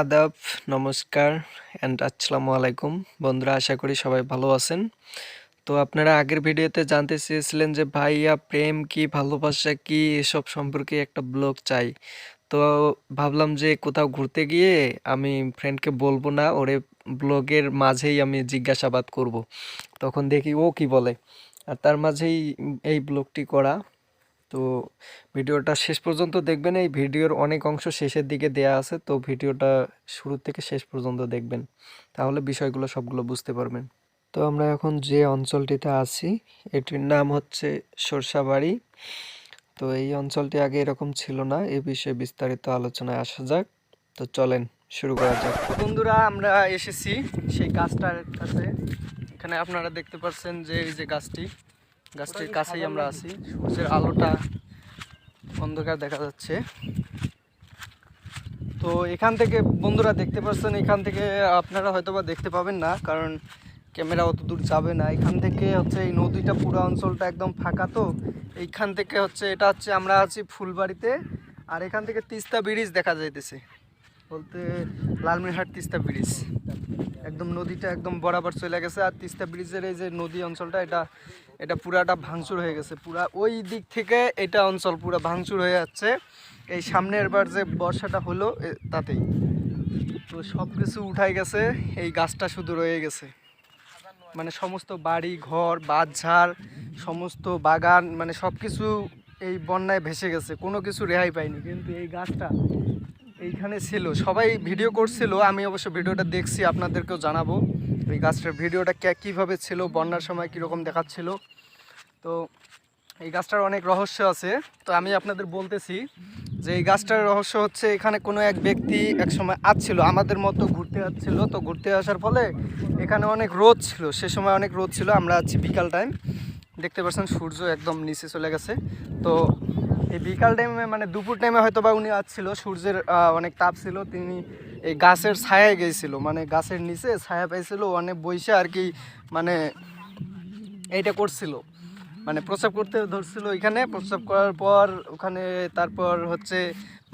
আদাব, নমস্কার অ্যান্ড আসসালামু আলাইকুম। বন্ধুরা, আশা করি সবাই ভালো আছেন। তো আপনারা আগের ভিডিওতে জানতে চেয়েছিলেন যে ভাইয়া প্রেম কি, ভালোবাসা কি, এসব সম্পর্কে একটা ব্লগ চাই। তো ভাবলাম যে কোথাও ঘুরতে গিয়ে আমি ফ্রেন্ডকে বলব না, ওরে ব্লগের মাঝেই আমি জিজ্ঞাসাবাদ করব। তখন দেখি ও কি বলে। আর তার মাঝেই এই ব্লগটি করা। তো ভিডিওটা শেষ পর্যন্ত দেখবেন। এই ভিডিওর অনেক অংশ শেষের দিকে দেয়া আছে, তো ভিডিওটা শুরু থেকে শেষ পর্যন্ত দেখবেন। তাহলে বিষয়গুলো সবগুলো বুঝতে পারবেন। তো আমরা এখন যে অঞ্চলটিতে আছি, এটির নাম হচ্ছে সরষাবাড়ি। তো এই অঞ্চলটি আগে এরকম ছিল না, এ বিষয়ে বিস্তারিত আলোচনায় আসা যাক। তো চলেন, শুরু করা যাক। বন্ধুরা, আমরা এসেছি সেই গাছটার কাছে। এখানে আপনারা দেখতে পাচ্ছেন যে এই যে গাছটি গাছটির কাছেই আমরা আছি। সূর্যের আলোটা অন্ধকার দেখা যাচ্ছে। তো এখান থেকে বন্ধুরা দেখতে পাচ্ছেন এখান থেকে আপনারা হয়তোবা দেখতে পাবেন না কারণ ক্যামেরা অত দূর যাবে না। এখান থেকে হচ্ছে এই নদীটা পুরো অঞ্চলটা একদম ফাঁকা তো। এইখান থেকে হচ্ছে এটা হচ্ছে আমরা আছি ফুলবাড়িতে আর এখান থেকে তিস্তা ব্রিজ দেখা যাইতেছে। বলতে লালমিনহাট তিস্তা ব্রিজ। একদম নদীটা একদম বরাবর চলে গেছে আর তিস্তা ব্রিজের এই যে নদী অঞ্চলটা এটা এটা পুরাটা ভাঙচুর হয়ে গেছে। পুরা ওই দিক থেকে এটা অঞ্চল পুরো ভাঙচুর হয়ে যাচ্ছে। এই সামনের বার যে বর্ষাটা হলো তাতেই। তো সব কিছু উঠাই গেছে, এই গাছটা শুধু রয়ে গেছে। মানে সমস্ত বাড়ি, ঘর, বাঁধঝাড়, সমস্ত বাগান মানে সব কিছু এই বন্যায় ভেসে গেছে। কোনো কিছু রেহাই পাইনি। কিন্তু এই গাছটা এইখানে ছিল। সবাই ভিডিও করছিল, আমি অবশ্য ভিডিওটা দেখছি, আপনাদেরকেও জানাব। এই গাছটার ভিডিওটা কীভাবে ছিল, বন্যার সময় কীরকম দেখাচ্ছিল। তো এই গাছটার অনেক রহস্য আছে। তো আমি আপনাদের বলতেছি যে এই গাছটার রহস্য হচ্ছে, এখানে কোনো এক ব্যক্তি এক সময় আসছিল, আমাদের মতো ঘুরতে আসছিল। তো ঘুরতে আসার ফলে এখানে অনেক রোদ ছিল, সে সময় অনেক রোদ ছিল। আমরা আছি বিকাল টাইম। দেখতে পাচ্ছেন, সূর্য একদম নিচে চলে গেছে। তো এই বিকাল টাইমে মানে দুপুর টাইমে হয়তো বা উনি আসছিল। সূর্যের অনেক তাপ ছিল। তিনি এই গাছের ছায়ায় গিয়েছিল মানে গাছের নিচে ছায়া পাইছিল অনেক বইসে আর কি মানে এইটা করছিল। মানে প্রস্রাব করতে ধরছিল এখানে প্রস্রাব করার পর ওখানে তারপর হচ্ছে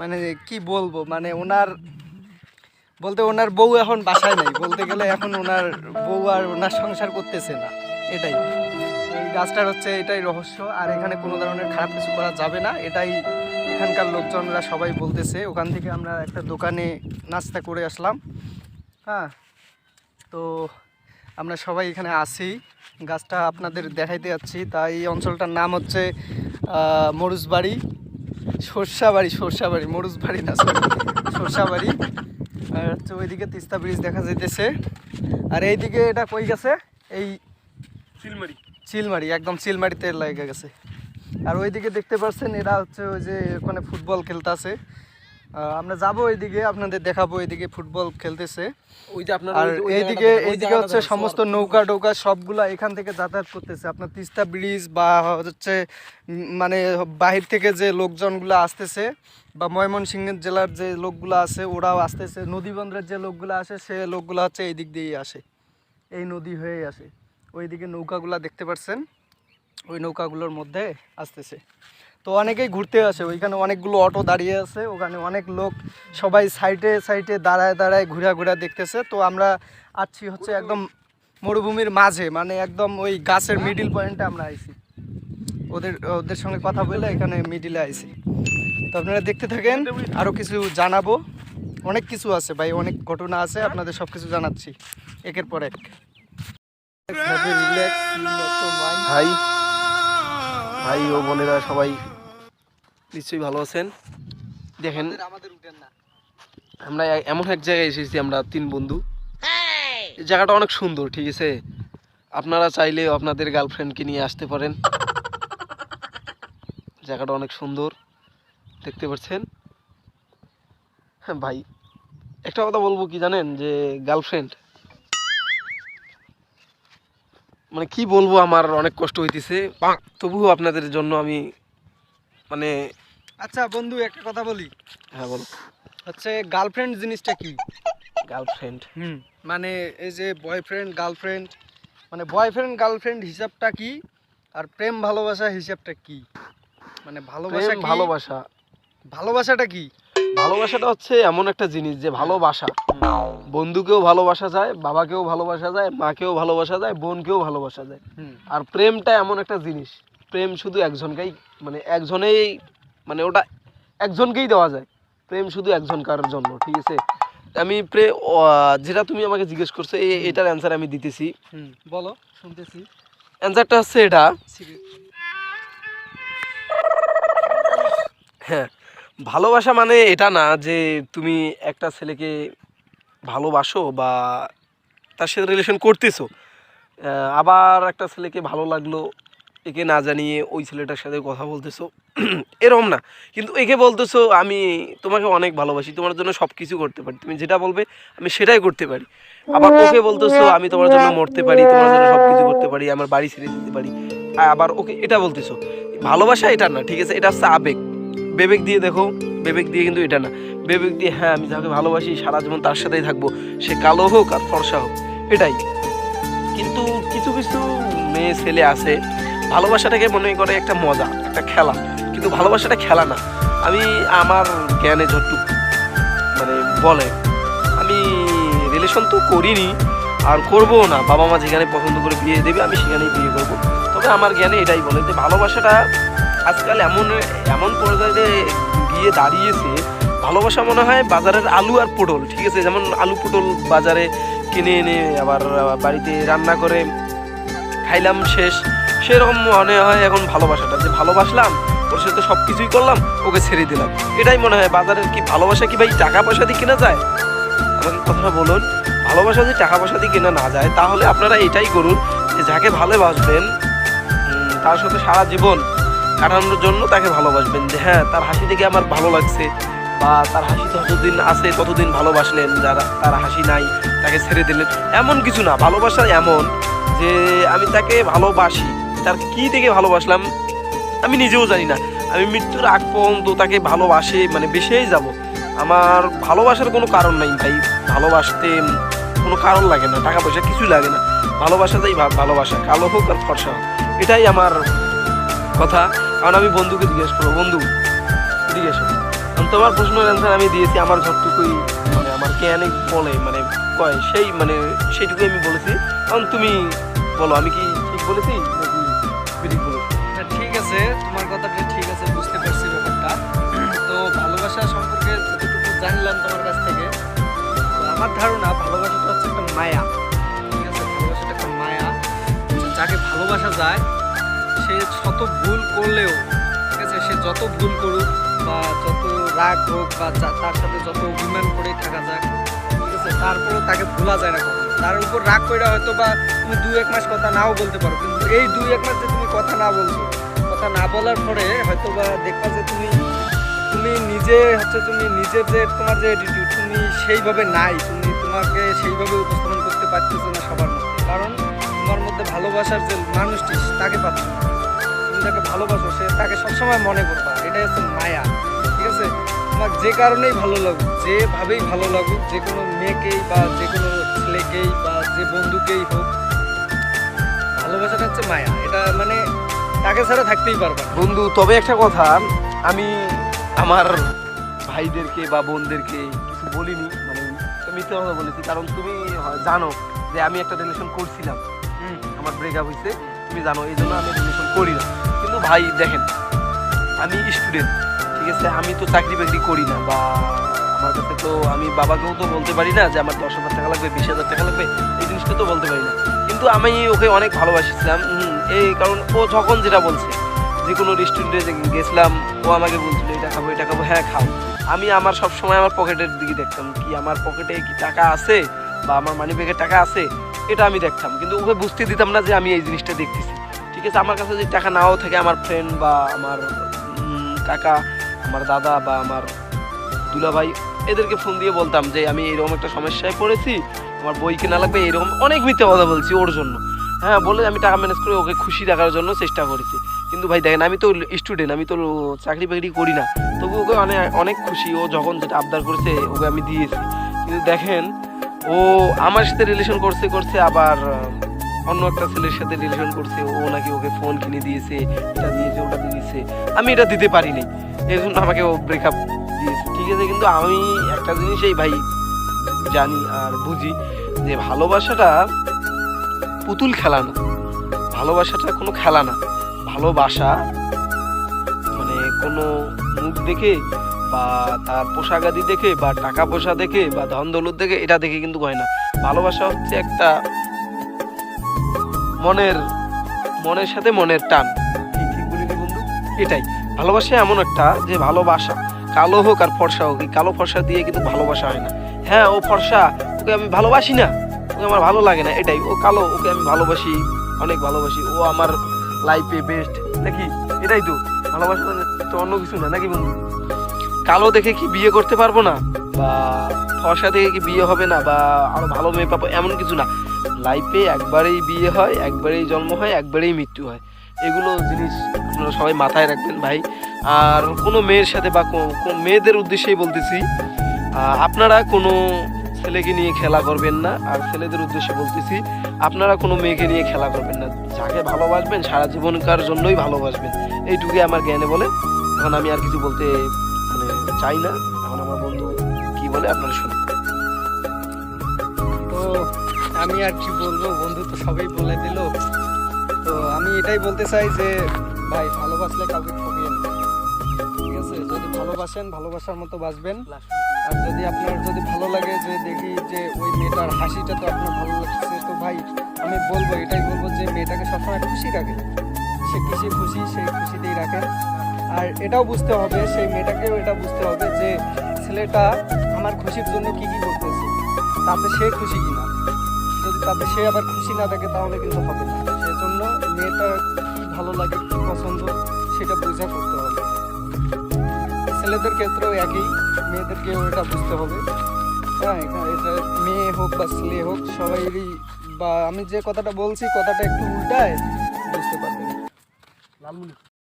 মানে কি বলব মানে ওনার, বলতে ওনার বউ এখন বাসায় নেই, বলতে গেলে এখন ওনার বউ আর ওনার সংসার করতেছে না, এটাই। গাছটার হচ্ছে এটাই রহস্য, আর এখানে কোনো ধরনের খারাপ কিছু করা যাবে না। এটাই এখানকার লোকজনরা সবাই বলতেছে। ওখান থেকে আমরা একটা দোকানে নাস্তা করে আসলাম। হ্যাঁ তো আমরা সবাই এখানে আছি। গাছটা আপনাদের দেখাইতে যাচ্ছি। তাই এই অঞ্চলটার নাম হচ্ছে মরুজবাড়ি। সরষাবাড়ি সরষাবাড়ি, মরুজবাড়ি না সরষাবাড়ি। আর হচ্ছে ওইদিকে তিস্তা ব্রিজ দেখা যাইতেছে। আর এইদিকে এটা কই গেছে? এই চিলমারি চিলমারি একদম চিলমারিতে লেগে গেছে। আর ওইদিকে দেখতে পাচ্ছেন এরা হচ্ছে ওই যে ওখানে ফুটবল খেলতেছে। আমরা যাব ওইদিকে আপনাদের দেখাবো এইদিকে ফুটবল খেলতেছে। ওই যে আপনার আর এইদিকে এইদিকে হচ্ছে সমস্ত নৌকা টৌকা সবগুলা এখান থেকে যাতায়াত করতেছে। আপনার তিস্তা ব্রিজ বা হচ্ছে মানে বাহির থেকে যে লোকজনগুলো আসতেছে বা ময়মনসিংহ জেলার যে লোকগুলো আছে ওরাও আসতেছে। নদীবন্দরের যে লোকগুলো আসে সে লোকগুলো হচ্ছে এই দিক দিয়েই আসে। এই নদী হয়েই আসে। ওইদিকে নৌকাগুলা দেখতে পাচ্ছেন ওই নৌকাগুলোর মধ্যে আসতেছে। তো অনেকেই ঘুরতে আসে, ওইখানে অনেকগুলো অটো দাঁড়িয়ে আছে, ওখানে অনেক লোক সবাই সাইডে সাইডে দাঁড়ায় দাঁড়ায় ঘুরা ঘুরা দেখতেছে। তো আমরা আছি হচ্ছে একদম মরুভূমির মাঝে মানে একদম ওই গাছের মিডিল পয়েন্টে আমরা আইছি। ওদের ওদের সঙ্গে কথা বলে এখানে মিডিলে আইছি। তো আপনারা দেখতে থাকেন আরও কিছু জানাব। অনেক কিছু আছে ভাই, অনেক ঘটনা আছে, আপনাদের সব কিছু জানাচ্ছি, একের পর এক। ভাই ভাই ও বোনেরা সবাই নিশ্চয়ই ভালো আছেন? দেখেন আমাদের আমরা এমন এক জায়গায় এসেছি আমরা তিন বন্ধু। এই জায়গাটা অনেক সুন্দর ঠিক আছে? আপনারা চাইলে আপনাদের গার্লফ্রেন্ডকে নিয়ে আসতে পারেন। জায়গাটা অনেক সুন্দর দেখতে পাচ্ছেন? হ্যাঁ ভাই একটা কথা বলব কি জানেন? যে গার্লফ্রেন্ড মানে কি বলব আমার অনেক কষ্ট হইতেছে। তবুও আপনাদের জন্য আমি মানে আচ্ছা বন্ধু একটা কথা বলি। হ্যাঁ বলো। হচ্ছে গার্লফ্রেন্ড জিনিসটা কি? গার্লফ্রেন্ড হুম মানে এই যে বয়ফ্রেন্ড গার্লফ্রেন্ড মানে বয়ফ্রেন্ড গার্লফ্রেন্ড হিসাবটা কি? আর প্রেম ভালোবাসা হিসাবটা কি? মানে ভালোবাসা ভালোবাসা। ভালোবাসাটা কি? ভালোবাসাটা হচ্ছে এমন একটা জিনিস যে ভালোবাসা। বন্ধুকেও ভালোবাসা যায় বাবাকেও ভালোবাসা যায় মাকেও ভালোবাসা যায় বোনকেও ভালোবাসা যায়। আর প্রেমটা এমন একটা জিনিস প্রেম শুধু একজনকেই মানে একজনেই মানে ওটা একজনকেই দেওয়া যায়। প্রেম শুধু একজনকার জন্য ঠিক আছে? আমি প্রে যেটা তুমি আমাকে জিজ্ঞেস করছ এটার অ্যান্সার আমি দিতেছি। বলো শুনতেছি। অ্যান্সারটা হচ্ছে এটা। হ্যাঁ ভালোবাসা মানে এটা না যে তুমি একটা ছেলেকে ভালোবাসো বা তার সাথে রিলেশন করতেছো আবার একটা ছেলেকে ভালো লাগল, একে না জানিয়ে ওই ছেলেটার সাথে কথা বলতেছো এরকম না। কিন্তু একে বলতেছো, আমি তোমাকে অনেক ভালোবাসি, তোমার জন্য সব কিছু করতে পারি। তুমি যেটা বলবে, আমি সেটাই করতে পারি। আবার ওকে বলতেছো, আমি তোমার জন্য মরতে পারি, তোমার জন্য সব কিছু করতে পারি, আমার বাড়ি ছেড়ে দিতে পারি। আবার ওকে এটা বলতেছো, ভালোবাসা এটা না, ঠিক আছে? এটা হচ্ছে আবেগ। বিবেক দিয়ে দেখো, বেবেক দিয়ে কিন্তু এটা না। বিবেক দিয়ে হ্যাঁ আমি যাকে ভালোবাসি, সারা জীবন তার সাথেই থাকব। সে কালো হোক আর ফর্সা হোক, এটাই। কিন্তু কিছু কিছু মেয়ে, ছেলে আছে, ভালোবাসাটাকে মনে করে একটা মজা, একটা খেলা। কিন্তু ভালোবাসাটা খেলা না। আমি আমার জ্ঞানে যতটুকু মানে বলে, আমি রিলেশন তো করিনি, আর করব না। বাবা মা যেখানে পছন্দ করে বিয়ে দেবে, আমি সেখানেই বিয়ে করব। তবে আমার জ্ঞানে এটাই বলে যে, ভালোবাসাটা আজকাল এমন এমন পর্যায়ে গিয়ে দাঁড়িয়েছে, ভালোবাসা মনে হয় বাজারের আলু আর পটল, ঠিক আছে? যেমন আলু পটল বাজারে কিনে এনে আবার বাড়িতে রান্না করে খাইলাম শেষ। সেরকম মনে হয় এখন ভালোবাসাটা। যে ভালোবাসলাম, ওর সাথে সব কিছুই করলাম, ওকে ছেড়ে দিলাম। এটাই মনে হয়। বাজারের কি ভালোবাসা কি ভাই টাকা পয়সা দিয়ে কেনা যায়? আমাকে কথাটা বলুন। ভালোবাসা যদি টাকা পয়সা দিয়ে কেনা না যায়, তাহলে আপনারা এটাই করুন যে যাকে ভালোবাসবেন তার সাথে সারা জীবন কাটানোর জন্য তাকে ভালোবাসবেন যে হ্যাঁ তার হাসি দেখে আমার ভালো লাগছে বা তার হাসি যতদিন আছে, ততদিন ভালোবাসলেন যারা, তার হাসি নাই, তাকে ছেড়ে দিলেন। এমন কিছু না ভালোবাসা এমন যে, আমি তাকে ভালোবাসি। তার কি দেখে ভালোবাসলাম? আমি নিজেও জানি না। আমি মৃত্যুর আগ পর্যন্ত তাকে ভালোবাসে মানে বেসেই যাব। আমার ভালোবাসার কোনো কারণ নাই ভাই। ভালোবাসতে কোনো কারণ লাগে না, টাকা পয়সা কিছুই লাগে না। ভালোবাসাতেই ভালোবাসা, কালো হোক আর ফর্সা এটাই আমার কথা, কারণ আমি বন্ধুকে জিজ্ঞেস করব, বন্ধু জিজ্ঞেস করো কারণ তোমার প্রশ্নের অ্যান্সার আমি দিয়েছি, আমার যতটুকুই মানে আমার জ্ঞানে বলে মানে কয়, সেই মানে সেইটুকুই আমি বলেছি। কারণ তুমি বলো, আমি কি ঠিক বলেছি নাকি বলেছি? ঠিক আছে, তোমার কথাটা ঠিক আছে, বুঝতে পারছি ব্যাপারটা। তো ভালোবাসা সম্পর্কে যতটুকু জানলাম তোমার কাছ থেকে আমার ধারণা ভালোবাসাটা হচ্ছে একটা মায়া। ঠিক আছে, ভালোবাসাটা একটা মায়া। যাকে ভালোবাসা যায় সে শত ভুল করলেও, ঠিক আছে, সে যত ভুল করুক বা যত রাগ হোক বা তার সাথে যত অভিমান করেই থাকা যাক, ঠিক আছে তারপরেও তাকে ভোলা যায় না তার উপর রাগ করে হয়তো বা তুমি দুই এক মাস কথা নাও বলতে পারো, কিন্তু এই দুই এক মাস যে তুমি কথা না বলছো, কথা না বলার পরে হয়তো বা দেখবা যে তুমি তুমি নিজে হচ্ছে তুমি নিজের যে তোমার যে অ্যাটিটিউড তুমি সেইভাবে নাই, তুমি তোমাকে সেইভাবে উপস্থাপন করতে পারতেছো না সবার মধ্যে। কারণ তোমার মধ্যে ভালোবাসার যে মানুষটি তাকে পাচ্ছ না। যাকে ভালোবাসো সে তাকে সবসময় মনে করবা এটাই হচ্ছে মায়া ঠিক আছে? তোমার যে কারণেই ভালো লাগুক যেভাবেই ভালো লাগুক যে কোনো মেয়েকেই বা যে কোনো ছেলেকেই বা যে বন্ধুকেই হোক ভালোবাসাটা হচ্ছে মায়া এটা মানে তাকে ছাড়া থাকতেই পারবা বন্ধু তবে একটা কথা আমি আমার ভাইদেরকে বা বোনদেরকে কিছু বলিনি মানে মিথ্যে কথা বলেছি কারণ তুমি জানো যে আমি একটা রিলেশন করছিলাম। হুম। আমার ব্রেকআপ হয়েছে তুমি জানো এই জন্য আমি রিলেশন করি না। কিন্তু ভাই দেখেন, আমি স্টুডেন্ট ঠিক আছে? আমি তো চাকরি বাকরি করি না, বা আমার কাছে তো আমি বাবাকেও তো বলতে পারি না যে আমার দশ হাজার টাকা লাগবে, বিশ হাজার টাকা লাগবে, এই জিনিসটা তো বলতে পারি না। কিন্তু আমি ওকে অনেক ভালোবাসিছিলাম এই কারণ ও যখন যেটা বলছে, যে কোনো রেস্টুরেন্টে গেছিলাম, ও আমাকে বলছিল, এটা খাব এটা খাব হ্যাঁ খাও। আমি আমার সব সময় আমার পকেটের দিকে দেখতাম, কি আমার পকেটে কি টাকা আছে, বা আমার মানি ব্যাগে টাকা আছে, এটা আমি দেখতাম। কিন্তু ওকে বুঝতে দিতাম না যে আমি এই জিনিসটা দেখতেছি। ঠিক আছে আমার কাছে যদি টাকা নাও থাকে আমার ফ্রেন্ড বা আমার কাকা, আমার দাদা বা আমার দুলাভাই, এদেরকে ফোন দিয়ে বলতাম যে আমি এরকম একটা সমস্যায় পড়েছি আমার বই কেনা লাগবে এরকম অনেক মিথ্যে কথা বলছি ওর জন্য। হ্যাঁ বলে আমি টাকা ম্যানেজ করে ওকে খুশি রাখার জন্য চেষ্টা করেছি। কিন্তু ভাই দেখেন, আমি তো স্টুডেন্ট আমি তো চাকরি বাকরি করি না। তবু ওকে অনেক অনেক খুশি, ও যখন যেটা আবদার করছে ওকে আমি দিয়েছি। কিন্তু দেখেন, ও আমার সাথে রিলেশন করছে করছে আবার অন্য একটা ছেলের সাথে রিলেশন করছে, ও নাকি ওকে ফোন কিনে দিয়েছে, এটা দিয়েছে, ওটা দিয়েছে। আমি এটা দিতে পারিনি। এই জন্য আমাকে ও ব্রেকআপ দিয়েছে। ঠিক আছে, কিন্তু আমি একটা জিনিসই ভাই জানি আর বুঝি যে ভালোবাসাটা পুতুল খেলা না। ভালোবাসাটা কোনো খেলা না। ভালোবাসা মানে কোনো মুখ দেখে বা তার পোশাক আদি দেখে বা টাকা পয়সা দেখে বা ধন দৌলত দেখে এটা দেখে কিন্তু হয় না। ভালোবাসা হচ্ছে একটা মনের মনের সাথে মনের টান। এটাই। ভালোবাসা এমন একটা যে ভালোবাসা, কালো হোক আর ফর্সা হোক কালো ফর্সা দিয়ে কিন্তু ভালোবাসা হয় না। হ্যাঁ ও ফর্সা, ওকে আমি ভালোবাসি না, ওকে আমার ভালো লাগে না, এটাই। ও কালো, ওকে আমি ভালোবাসি, অনেক ভালোবাসি। ও আমার লাইফে বেস্ট নাকি? এটাই তো। ভালোবাসা মানে তো অন্য কিছু না, নাকি বন্ধু? কালো দেখে কি বিয়ে করতে পারব না? বা ফর্সা দেখে কি বিয়ে হবে না? বা আরও ভালো মেয়ে পাবো, এমন কিছু না। লাইফে একবারেই বিয়ে হয়, একবারেই জন্ম হয়, একবারেই মৃত্যু হয়। এগুলো জিনিস আপনারা সবাই মাথায় রাখবেন ভাই। আর কোনো মেয়ের সাথে বা কো- কো- মেয়েদের উদ্দেশ্যেই বলতেছি আপনারা কোনো ছেলেকে নিয়ে খেলা করবেন না। আর ছেলেদের উদ্দেশ্যে বলতেছি, আপনারা কোনো মেয়েকে নিয়ে খেলা করবেন না। যাকে ভালোবাসবেন, সারা জীবনকার জন্যই ভালোবাসবেন। এইটুকুই আমার জ্ঞানে বলে। এখন আমি আর কিছু বলতে মানে চাই না। এখন আমার বন্ধু কি বলে আপনারা শুনুন। আমি আর কি বলব? বন্ধু তো সবাই বলে দিল। তো আমি এটাই বলতে চাই যে, ভাই, ভালোবাসলে কাউকে ঠকিয়েন ঠিক আছে? যদি ভালোবাসেন, ভালোবাসার মতো বাসবেন আর যদি আপনার, যদি ভালো লাগে যে দেখি যে ওই মেয়েটার হাসিটা তো আপনার ভালো লাগছে, তো ভাই, আমি বলব, এটাই বলব যে মেয়েটাকে সবসময় খুশি রাখে। সে কিসে খুশি, সেই খুশিতেই রাখেন আর এটাও বুঝতে হবে, সেই মেয়েটাকেও এটা বুঝতে হবে যে ছেলেটা আমার খুশির জন্য কি কি করতেছে, তাতে সে খুশি কিনা। যদি তাতে সে আবার খুশি না থাকে, তাহলে কিন্তু হবে না। সেজন্য মেয়েটা কি ভালো লাগে, কি পছন্দ, সেটা বোঝা করতে হবে। ছেলেদের ক্ষেত্রেও একই, মেয়েদেরকেও এটা বুঝতে হবে। হ্যাঁ এটা মেয়ে হোক বা ছেলে হোক, সবাইরই বা আমি যে কথাটা বলছি, কথাটা একটু উল্টায়, বুঝতে পারবেন